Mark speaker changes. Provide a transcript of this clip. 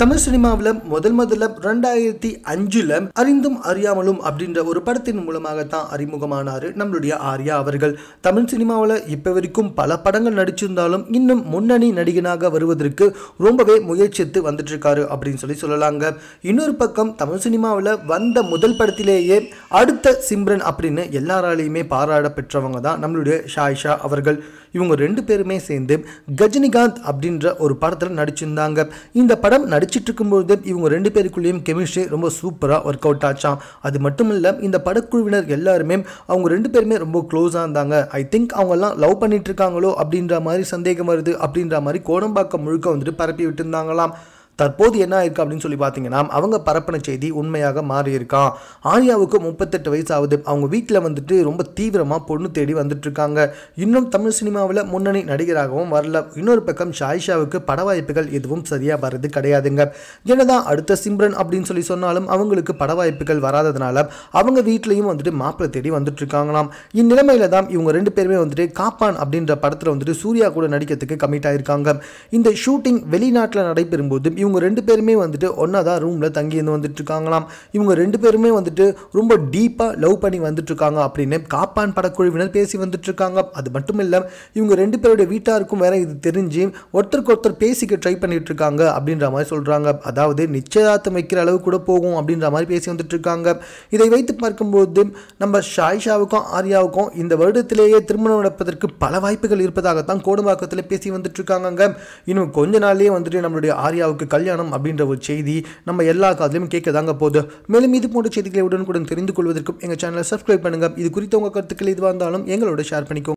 Speaker 1: தமிழ் சினிமாவில் முதல் முதல்ல ரெண்டாயிரத்தி அஞ்சுல அறிந்தும் அறியாமலும் அப்படின்ற ஒரு படத்தின் மூலமாகத்தான் அறிமுகமானார் நம்மளுடைய ஆர்யா அவர்கள். தமிழ் சினிமாவில் இப்போ வரைக்கும் பல படங்கள் நடிச்சிருந்தாலும் இன்னும் முன்னணி நடிகனாக வருவதற்கு ரொம்பவே முயற்சித்து வந்துட்டு இருக்காரு அப்படின்னு சொல்லி சொல்லலாங்க. இன்னொரு பக்கம் தமிழ் சினிமாவில் வந்த முதல் படத்திலேயே அடுத்த சிம்ரன் அப்படின்னு எல்லாராலையுமே பாராட பெற்றவங்க தான் நம்மளுடைய ஷாயிஷா அவர்கள். இவங்க ரெண்டு பேருமே சேர்ந்து கஜினிகாந்த் அப்படின்ற ஒரு படத்தில் நடிச்சிருந்தாங்க. இந்த படம் நடிச்சிட்டு இருக்கும்போது இவங்க ரெண்டு பேருக்குள்ளேயும் கெமிஸ்ட்ரி ரொம்ப சூப்பராக ஒர்க் அவுட் ஆச்சான் அது மட்டும் இல்லை இந்த படக்குழுவினர் எல்லாருமே அவங்க ரெண்டு பேருமே ரொம்ப க்ளோஸாக இருந்தாங்க. ஐ திங்க் அவங்கெல்லாம் லவ் பண்ணிட்டு இருக்காங்களோ அப்படின்ற மாதிரி சந்தேகம் வருது அப்படின்ற மாதிரி கோடம்பாக்கம் முழுக்க வந்துட்டு பரப்பி விட்டுருந்தாங்களாம் தற்போது என்ன ஆயிருக்கு அப்படின்னு சொல்லி பார்த்தீங்கன்னா அவங்க பரப்பின செய்தி உண்மையாக மாறி இருக்கான் ஆர்யாவுக்கு முப்பத்தெட்டு வயசு ஆகுது அவங்க வீட்டில் வந்துட்டு ரொம்ப தீவிரமாக பொண்ணு தேடி வந்துட்டு இருக்காங்க இன்னும் தமிழ் சினிமாவில் முன்னணி நடிகராகவும் வரல. இன்னொரு பக்கம் ஷாயிஷாவுக்கு பட வாய்ப்புகள் எதுவும் சரியாக வர்றது கிடையாதுங்க. என்னதான் அடுத்த சிம்ரன் அப்படின்னு சொல்லி சொன்னாலும் அவங்களுக்கு பட வாய்ப்புகள் வராததுனால அவங்க வீட்லேயும் வந்துட்டு மாப்பிள்ளை தேடி வந்துட்டு இருக்காங்களாம் இந்நிலைமையில தான் இவங்க ரெண்டு பேருமே வந்துட்டு காப்பான் அப்படின்ற படத்தில் வந்துட்டு சூர்யா கூட நடிக்கிறதுக்கு கமிட் ஆயிருக்காங்க. இந்த ஷூட்டிங் வெளிநாட்டில் நடைபெறும்போது இவங்க ரெண்டு பேருமே வந்துட்டு ஒன்றா தான் ரூமில் தங்கி இருந்து வந்துட்டு இருக்காங்களாம் இவங்க ரெண்டு பேருமே வந்துட்டு ரொம்ப டீப்பாக லவ் பண்ணி வந்துட்டு இருக்காங்க அப்படின்னு காப்பான் படக்குழுவினர் பேசி வந்துட்டு இருக்காங்க அது மட்டும் இல்லை இவங்க ரெண்டு பேருடைய வீட்டாருக்கும் வேற இது தெரிஞ்சு ஒருத்தருக்கு ஒருத்தர் பேசிக்க ட்ரை பண்ணிட்டு இருக்காங்க அப்படின்ற மாதிரி சொல்கிறாங்க அதாவது நிச்சயதார்த்தம் வைக்கிற அளவு கூட போகும் அப்படின்ற மாதிரி பேசி வந்துட்டு இருக்காங்க இதை வைத்து பார்க்கும்போது நம்ம ஷாயிஷாவுக்கும் ஆர்யாவுக்கும் இந்த வருடத்திலேயே திருமணம் நடப்பதற்கு பல வாய்ப்புகள் இருப்பதாகத்தான் கோடம்பாக்கத்தில் பேசி வந்துட்டு இருக்காங்க இன்னும் கொஞ்ச நாள்லேயே வந்துட்டு நம்மளுடைய ஆர்யாவுக்கு கல்யாணம் அப்படின்ற ஒரு செய்தி நம்ம எல்லா காதலையும் கேட்க தாங்க போகுது. மேலும் இது போன்ற செய்திகளை உடனுக்குடன் தெரிந்து கொள்வதற்கும் எங்கள் சேனலை சப்ஸ்கிரைப் பண்ணுங்க. இது குறித்த உங்கள் கருத்துக்கள் இதுவாக இருந்தாலும் எங்களோட ஷேர் பண்ணிக்கோங்க.